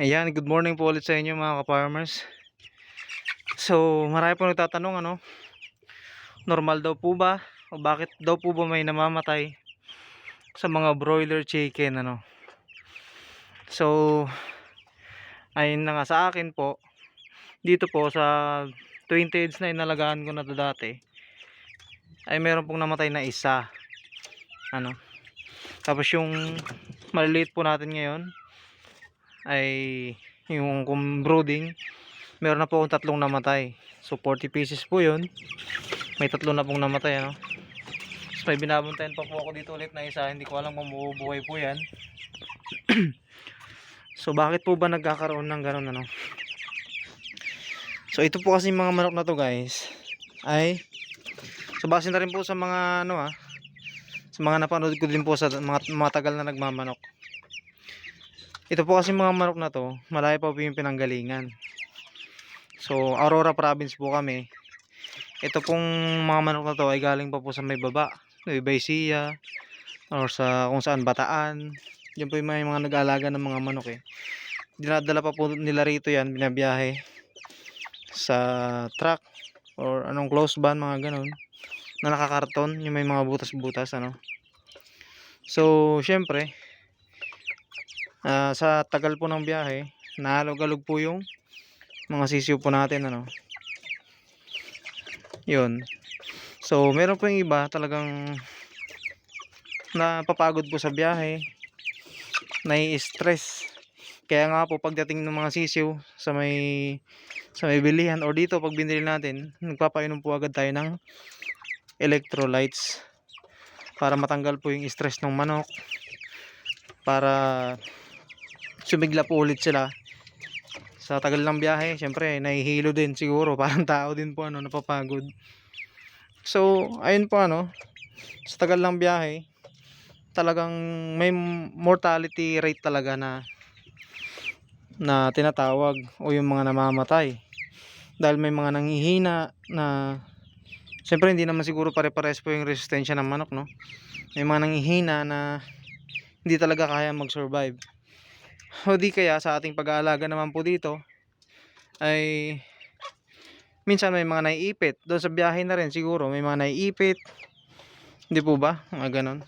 Ayan, good morning po ulit sa inyo mga ka-farmers. So, marami po nagtatanong ano, normal daw po ba o bakit daw po ba may namamatay sa mga broiler chicken ano. So, ayun na nga sa akin po, dito po sa 20 heads na inalagaan ko na to dati, ay meron pong namatay na isa. Ano. Tapos yung maliliit po natin ngayon, ay yung kung brooding meron na po akong tatlong namatay. So 40 pieces po yun. May tatlo na pong namatay ano? So may binabuntayan pa po ako dito ulit na isa. Hindi ko alam kung mabubuhay po yan. So bakit po ba nagkakaroon ng ganun ano? So ito po kasi mga manok na to guys. Ay so base na rin po sa mga ano ah sa mga napanood ko din po sa mga, mga tagal na nagmamanok ito po kasi mga manok na to, malayo pa po yung pinanggalingan. So, Aurora province po kami. Ito pong mga manok na to ay galing pa po sa may baba. Ecija, or sa kung saan Bataan. Yan po yung mga, mga nag-aalaga ng mga manok eh. Dinadala pa po nila rito yan, binabiyahe sa truck or anong close van, mga ganun na nakakarton, yung may mga butas-butas ano. So, syempre, Ah, sa tagal po ng biyahe, nahalog-alog po yung mga sisiw po natin ano. 'Yun. So, meron po yung iba talagang napapagod po sa biyahe, nai-stress. Kaya nga po pagdating ng mga sisiw sa may sa may bilihan or dito pag binili natin, nagpapainom po agad tayo ng electrolytes para matanggal po yung stress ng manok para sumigla po ulit sila. Sa tagal ng biyahe syempre nahihilo din siguro. Parang tao din po ano napapagod. So ayun po ano sa tagal ng biyahe talagang may mortality rate talaga na na tinatawag o yung mga namamatay. Dahil may mga nanghihina na syempre hindi naman siguro pare-pares po yung resistensya ng manok no? May mga nanghihina na hindi talaga kaya mag-survive o di kaya sa ating pag-aalaga naman po dito ay minsan may mga naiipit. Doon sa biyahe na rin siguro may mga naiipit. Hindi po ba? Mga ganon.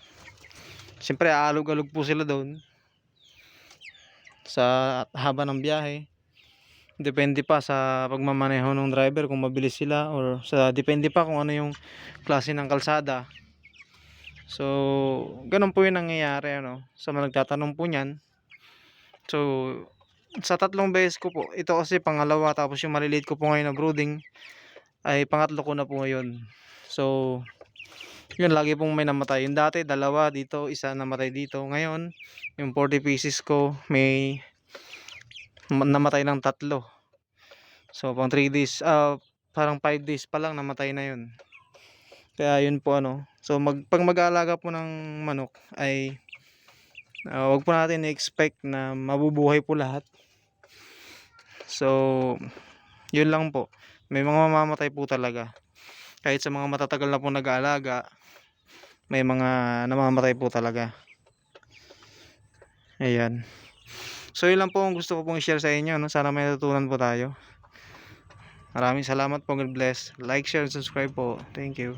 Siyempre aalog-alog po sila doon sa haba ng biyahe. Depende pa sa pagmamaneho ng driver kung mabilis sila or sa depende pa kung ano yung klase ng kalsada. So, ganun po yung nangyayari ano. Sa mga nagtatanong po niyan, So, sa tatlong beses ko po, ito kasi pangalawa tapos yung maliliit ko po ngayon na brooding ay pangatlo ko na po ngayon. So, yun lagi pong may namatay. Yung dati dalawa dito, isa namatay dito. Ngayon, yung 40 pieces ko may namatay ng tatlo. So, pang 3 days, uh, parang 5 days pa lang namatay na yun. Kaya yun po ano. So, mag, pag mag-aalaga po ng manok ay uh, wag po natin i-expect na mabubuhay po lahat. So yun lang po. May mga mamamatay po talaga. Kahit sa mga matatagal na po nag-aalaga may mga namamatay po talaga. Ayan. So yun lang po ang gusto ko pong i-share sa inyo no? sana may natutunan po tayo. Maraming salamat po. God bless. Like, share, and subscribe po. Thank you